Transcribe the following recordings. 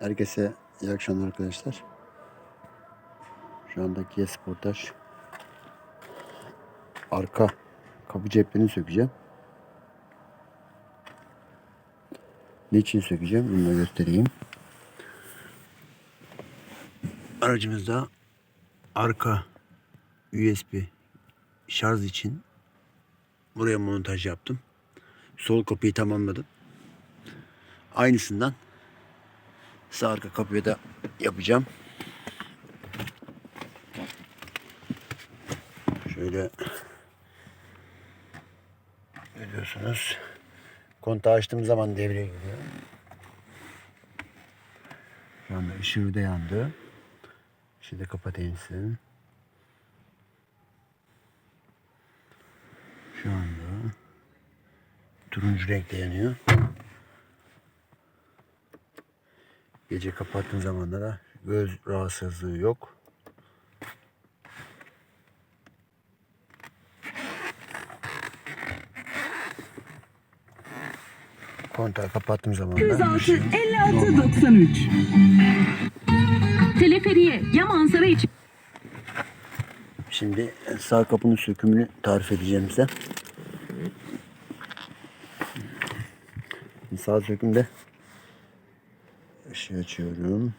Herkese iyi akşamlar arkadaşlar. Şu anda Kia Sportage arka kapı ceplerini sökeceğim. Niçin sökeceğim? Bunu da göstereyim. Aracımızda arka USB şarj için buraya montaj yaptım. Sol kapıyı tamamladım. Aynısından sağ arka kapıya da yapacağım. Şöyle görüyorsunuz. Kontağı açtığım zaman devreye giriyor. Şu anda ışığı da yandı. Işığı da kapatayım sizin. Şu anda turuncu renkte yanıyor. Gece kapattığın zamanda da göz rahatsızlığı yok. Kontağı kapattığım zaman da 106 ışığın 56 93. Teleferiye ya manzara için Şimdi sağ kapının sökümünü tarif edeceğim size. Sağ sökümde ışığı açıyorum.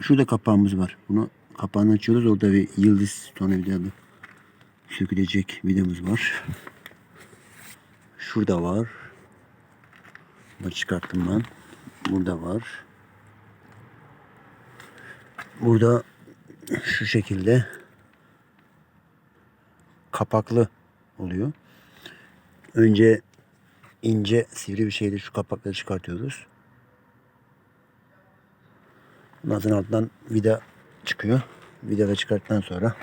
Şurada kapağımız var. Bunu kapağını açıyoruz. Orada bir yıldız tornavidalı sökülecek vidamız var. Şurada var. Bunu çıkarttım ben. Burada var. Burada şu şekilde kapaklı oluyor. Önce ince sivri bir şeyle şu kapakları çıkartıyoruz. Sonra altından vida çıkıyor. Vida da çıkarttıktan sonra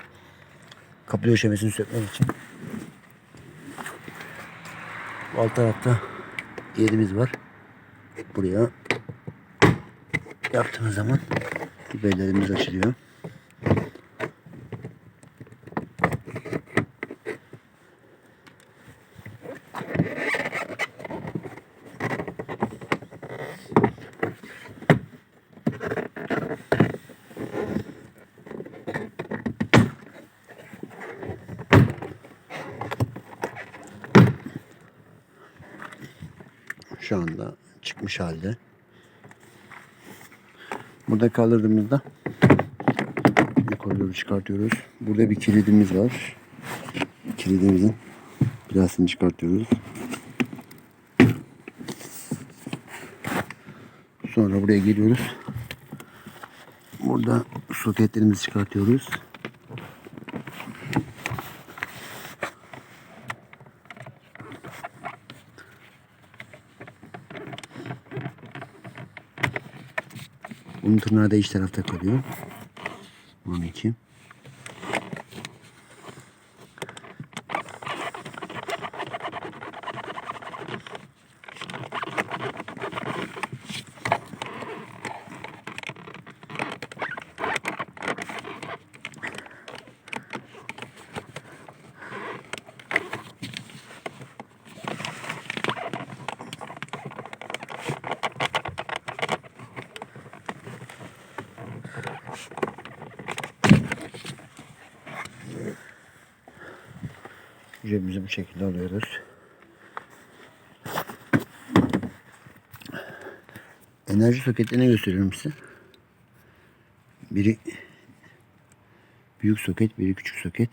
kapı döşemesini sökmek için alt tarafta yerimiz var. Buraya yaptığımız zaman biberlerimiz açılıyor. Şu anda çıkmış halde. Burada kaldırdığımızda yukarı doğru çıkartıyoruz. Burada bir kilidimiz var. Kilidimizin plasını çıkartıyoruz. Sonra buraya geliyoruz. Burada soketlerimizi çıkartıyoruz. Bunun tırnağı da iç tarafta kalıyor. 12. Cebimizi bu şekilde alıyoruz. Enerji soketlerini gösteriyorum size. Biri büyük soket, biri küçük soket.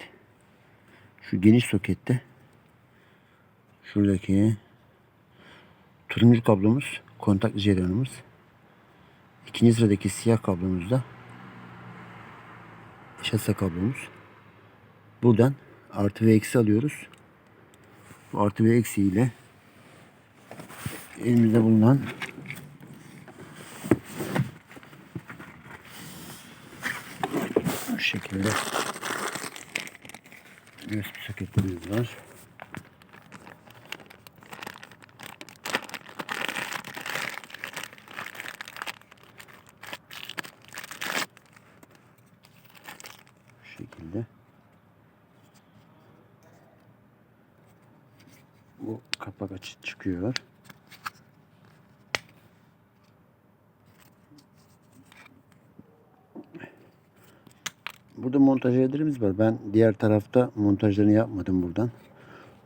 Şu geniş sokette şuradaki turuncu kablomuz kontak jetonumuz. İkinci sıradaki siyah kablomuz da şase kablomuz. Buradan artı ve eksi alıyoruz. Artı ve eksi ile elimizde bulunan bu şekilde USB soketlerimiz var. yapıyorlar. Burada montaj yerlerimiz var. Ben diğer tarafta montajlarını yapmadım buradan.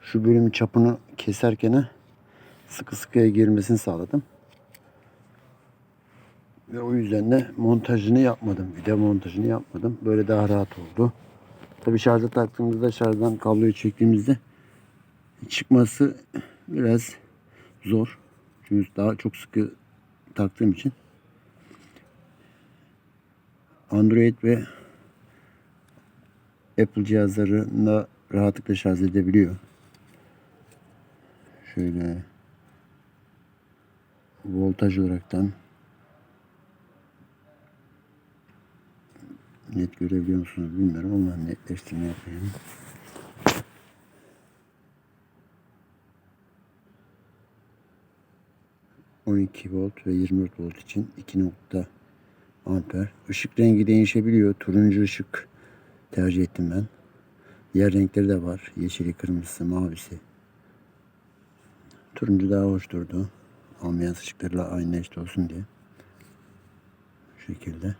Şu bölümün çapını keserken sıkı sıkıya girmesini sağladım. Ve o yüzden de montajını yapmadım. Video montajını yapmadım. Böyle daha rahat oldu. Tabi şarja taktığımızda şarjdan kabloyu çektiğimizde çıkması biraz zor. Çünkü daha çok sıkı taktığım için. Android ve Apple cihazlarında rahatlıkla şarj edebiliyor. Şöyle voltaj olaraktan net görebiliyor musunuz bilmiyorum ama netleştirme yapayım. ...12 volt ve 24 volt için 2 nokta amper. Işık rengi değişebiliyor. Turuncu ışık tercih ettim ben. Diğer renkleri de var. Yeşili, kırmızısı, mavisi. Turuncu daha hoş durdu. Ambiyans ışıklarıyla aynı eşit olsun diye. Şu şekilde.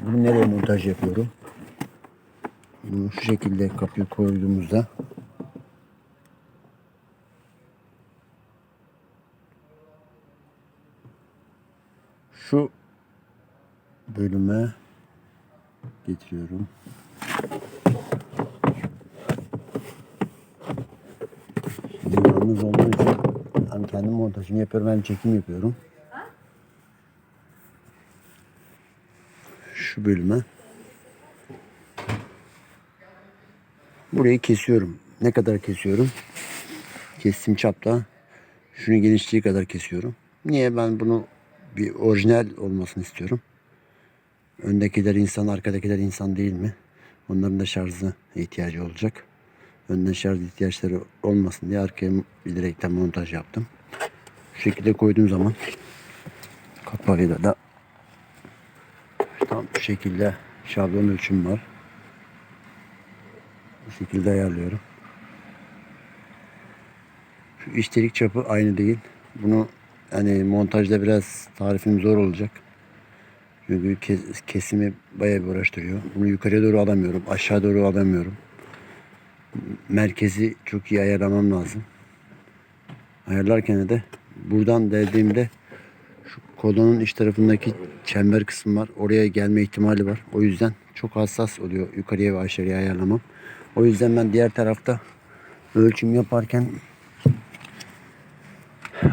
Bunu nereye montaj yapıyorum? Bunu şu şekilde kapıyı koyduğumuzda şu bölüme getiriyorum. Şimdi yalnız olduğum için hem kendim montajını yapıyorum hem çekim yapıyorum. Şu bölüme burayı kesiyorum. Ne kadar kesiyorum? Kestim çapta şunu genişliği kadar kesiyorum. Niye ben bunu bir orijinal olmasını istiyorum. Öndekiler insan, arkadakiler insan değil mi? Onların da şarjı ihtiyacı olacak. Önden şarj ihtiyaçları olmasın diye arkaya bilerekten montaj yaptım. Şu şekilde koyduğum zaman kapağıyla da tam bu şekilde şablon ölçüm var. Bu şekilde ayarlıyorum. Şu iştelik çapı aynı değil. Bunu hani montajda biraz tarifim zor olacak. Çünkü kes- kesimi bayağı bir uğraştırıyor. Bunu yukarıya doğru alamıyorum. Aşağı doğru alamıyorum. Merkezi çok iyi ayarlamam lazım. Ayarlarken de buradan deldiğimde şu kolonun iç tarafındaki çember kısmı var. Oraya gelme ihtimali var. O yüzden çok hassas oluyor yukarıya ve aşağıya ayarlamam. O yüzden ben diğer tarafta ölçüm yaparken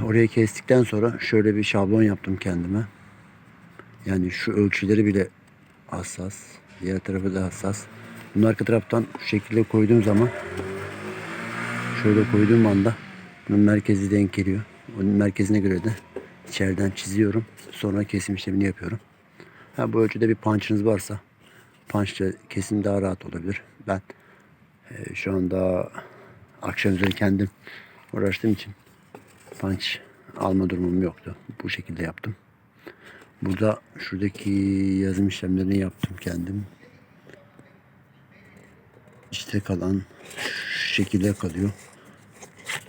oraya kestikten sonra şöyle bir şablon yaptım kendime. Yani şu ölçüleri bile hassas. Diğer tarafı da hassas. Bunu arka taraftan şu şekilde koyduğum zaman şöyle koyduğum anda bunun merkezi denk geliyor. Onun merkezine göre de içeriden çiziyorum. Sonra kesim işlemini yapıyorum. Ha, bu ölçüde bir punch'ınız varsa punch'la kesim daha rahat olabilir. Ben e, şu anda akşam üzeri kendim uğraştığım için punch alma durumum yoktu. Bu şekilde yaptım. Burada şuradaki yazım işlemlerini yaptım kendim. İşte kalan şu şekilde kalıyor.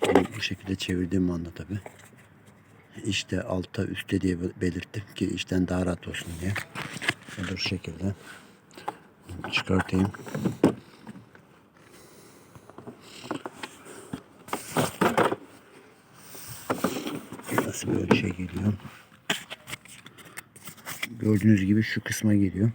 Bunu bu şekilde çevirdiğim anda tabi. İşte alta üstte diye belirttim ki işten daha rahat olsun diye. Şu şekilde. Çıkartayım. Nasıl böyle şey geliyor. Gördüğünüz gibi şu kısma geliyor.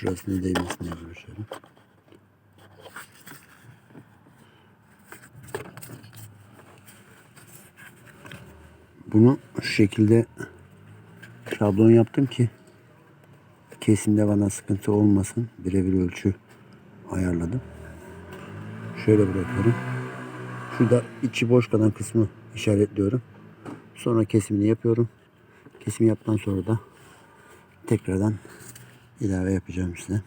Şurasına değmesine çalışıyorum. Bunu şu şekilde şablon yaptım ki kesimde bana sıkıntı olmasın. Birebir ölçü ayarladım. Şöyle bırakıyorum. Şurada içi boş kalan kısmı işaretliyorum. Sonra kesimini yapıyorum. Kesim yaptıktan sonra da tekrardan ilave yapacağım size.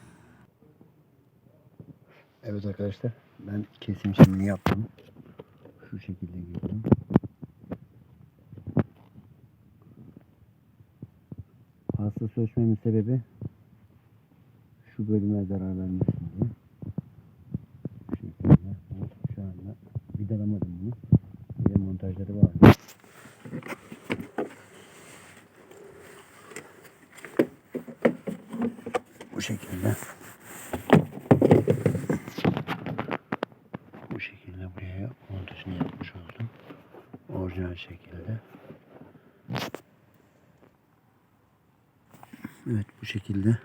Evet arkadaşlar ben kesim işlemini yaptım. Şu şekilde girdim. Hassas ölçmemin sebebi şu bölüme zarar vermesin diye. Bu şekilde. Şu anda vidalamadım bunu. Bir de montajları var. Bu şekilde. Bu şekilde buraya montajını yapmış oldum. Orijinal şekilde. Evet bu şekilde.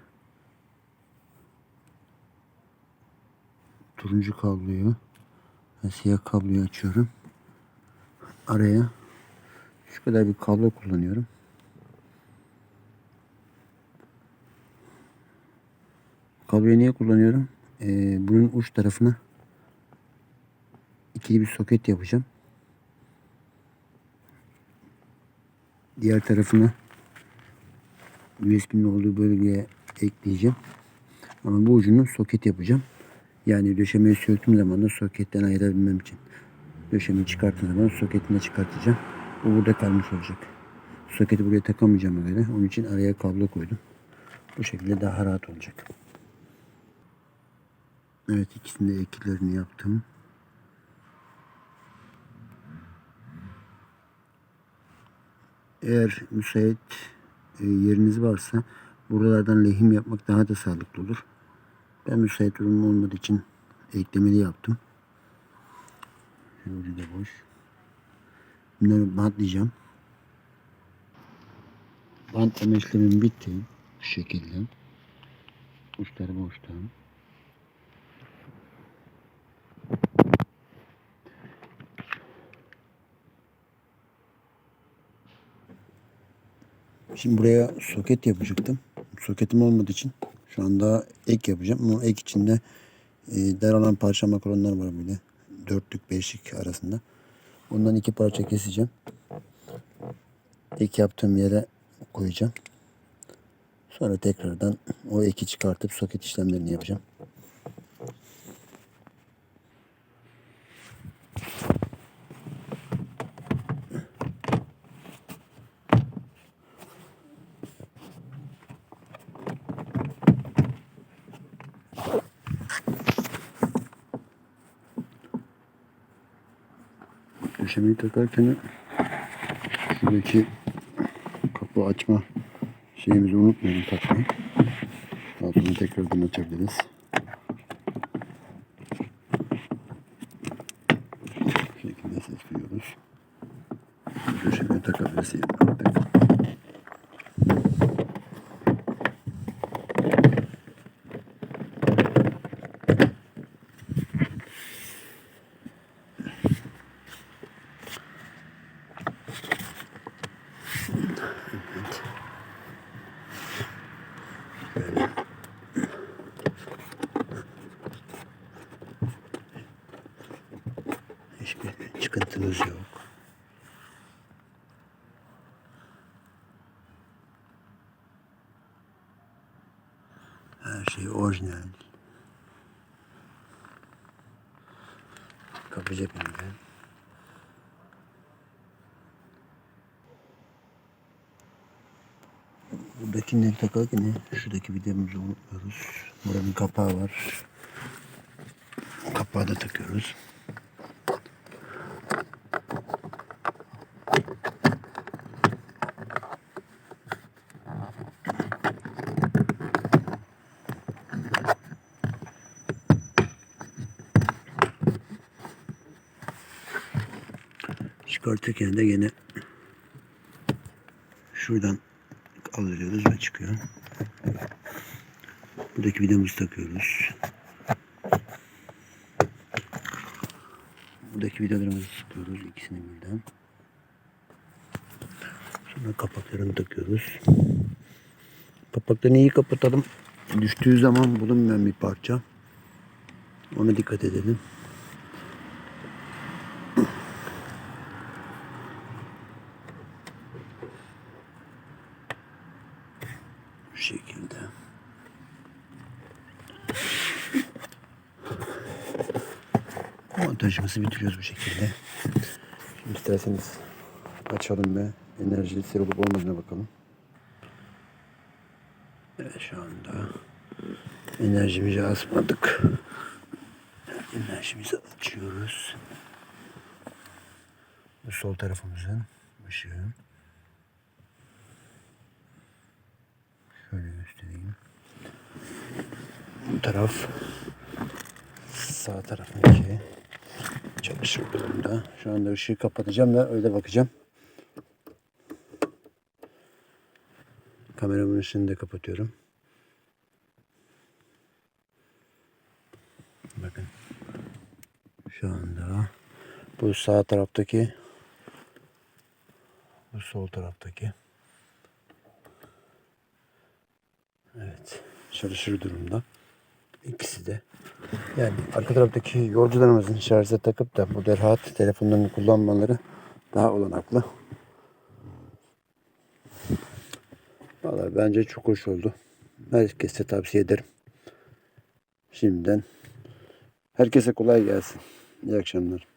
Turuncu kabloyu ve siyah kabloyu açıyorum. Araya şu kadar bir kablo kullanıyorum. Kabloyu niye kullanıyorum? Ee, bunun uç tarafına ikili bir soket yapacağım. Diğer tarafına USB'nin olduğu bölgeye ekleyeceğim. Ama bu ucunu soket yapacağım. Yani döşemeyi söktüğüm zaman da soketten ayırabilmem için. Döşemeyi çıkarttığım zaman soketini de çıkartacağım. Bu burada kalmış olacak. Soketi buraya takamayacağım göre. Onun için araya kablo koydum. Bu şekilde daha rahat olacak. Evet ikisinde de eklerini yaptım. Eğer müsait yeriniz varsa buralardan lehim yapmak daha da sağlıklı olur. Ben müsait durumum olmadığı için eklemeli yaptım. Şöyle de boş. Bunları bantlayacağım. Bantlama işlemim bitti. Bu şekilde. Uçları boşta. Şimdi buraya soket yapacaktım. Soketim olmadığı için şu anda ek yapacağım. Ama ek içinde e, daralan parça makaronlar var böyle. Dörtlük beşlik arasında. Ondan iki parça keseceğim. Ek yaptığım yere koyacağım. Sonra tekrardan o eki çıkartıp soket işlemlerini yapacağım. Döşemeyi takarken şuradaki kapı açma şeyimizi unutmayalım takmayı. Sonra tekrardan açabiliriz. Orijinal. Kapı cebinde. Buradakileri takarken şuradaki vidamızı unutmuyoruz. Buranın kapağı var. Kapağı da takıyoruz. Çıkartırken de gene şuradan alıyoruz ve çıkıyor. Buradaki vidamızı takıyoruz. Buradaki vidalarımızı sıkıyoruz ikisini birden. Sonra kapaklarını takıyoruz. Kapaklarını iyi kapatalım. Düştüğü zaman bulunmayan bir parça. Ona dikkat edelim. Bu şekilde. Montajımızı bitiriyoruz bu şekilde. Şimdi isterseniz açalım ve enerjili olup olmadığına bakalım. Evet şu anda enerjimizi asmadık. Enerjimizi açıyoruz. Bu sol tarafımızın ışığı. Şöyle göstereyim. Bu taraf sağ tarafındaki çalışır durumda. Şu anda ışığı kapatacağım ve öyle bakacağım. Kameramın ışığını da kapatıyorum. Bakın. Şu anda bu sağ taraftaki bu sol taraftaki Evet. Çalışır durumda. İkisi de. Yani arka taraftaki yolcularımızın şarja takıp da burada rahat telefonlarını kullanmaları daha olanaklı. Vallahi bence çok hoş oldu. Herkese tavsiye ederim. Şimdiden herkese kolay gelsin. İyi akşamlar.